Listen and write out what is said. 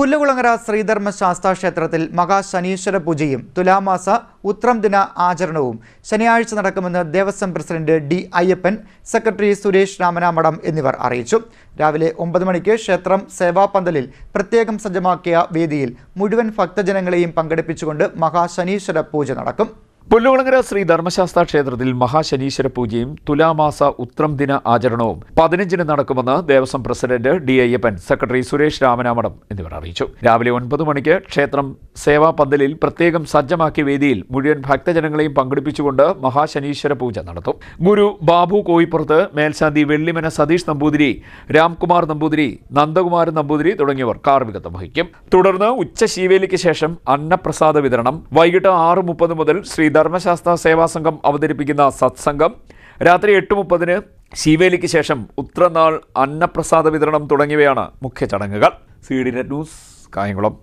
പുല്ലുകുളങ്ങര ശ്രീധർമ്മ ശാസ്താ ക്ഷേത്രത്തിൽ മഹാശനീശ്വര പൂജയും തുലാമാസ ഉത്രം ദിന ആചരണവും ശനിയാഴ്ച നടക്കുമെന്ന് Devaswom president D Ayyappan secretary Suresh Ramanamadam എന്നിവർ അറിയിച്ചു. രാവിലെ ഒമ്പത് മണിക്ക് ക്ഷേത്രം സേവാപന്തലിൽ പ്രത്യേകം സജ്ജമാക്കിയ വേദിയിൽ മുഴുവൻ ഭക്തജനങ്ങളെയും പങ്കെടുപ്പിച്ചുകൊണ്ട് മഹാശനീശ്വര പൂജ നടക്കും. പുല്ലുകുളങ്ങര ശ്രീ ധർമ്മശാസ്ത്ര ക്ഷേത്രത്തിൽ മഹാശനീശ്വര പൂജയും തുലാമാസ ഉത്രം ദിന ആചരണവും പതിനഞ്ചിന് നടക്കുമെന്ന് Devaswom president D Ayyappan secretary Suresh Ramanamadam എന്നിവർ അറിയിച്ചു. രാവിലെ ഒൻപത് മണിക്ക് ക്ഷേത്രം സേവാ പന്തലിൽ പ്രത്യേകം സജ്ജമാക്കിയ വേദിയിൽ മുഴുവൻ ഭക്തജനങ്ങളെയും പങ്കെടുപ്പിച്ചുകൊണ്ട് മഹാശനീശ്വര പൂജ നടത്തും. ഗുരു ബാബു കോയിപ്പുറത്ത് മേൽശാന്തി വെള്ളിമന സതീഷ് നമ്പൂതിരി രാംകുമാർ നമ്പൂതിരി നന്ദകുമാർ നമ്പൂതിരി തുടങ്ങിയവർ കാർമികത്വം വഹിക്കും. തുടർന്ന് ഉച്ച ശീവേലിക്ക് ശേഷം അന്നപ്രസാദ വിതരണം. വൈകിട്ട് ആറ് മുപ്പത് മുതൽ ശ്രീ ധർമ്മശാസ്ത്ര സേവാ സംഘം അവതരിപ്പിക്കുന്ന സത്സംഗം രാത്രി എട്ട് മുപ്പതിന് ശിവേലിക്ക് ശേഷം ഉത്രനാൾ അന്നപ്രസാദ വിതരണം തുടങ്ങിയവയാണ് മുഖ്യ ചടങ്ങുകൾ. C D net news Kayamkulam.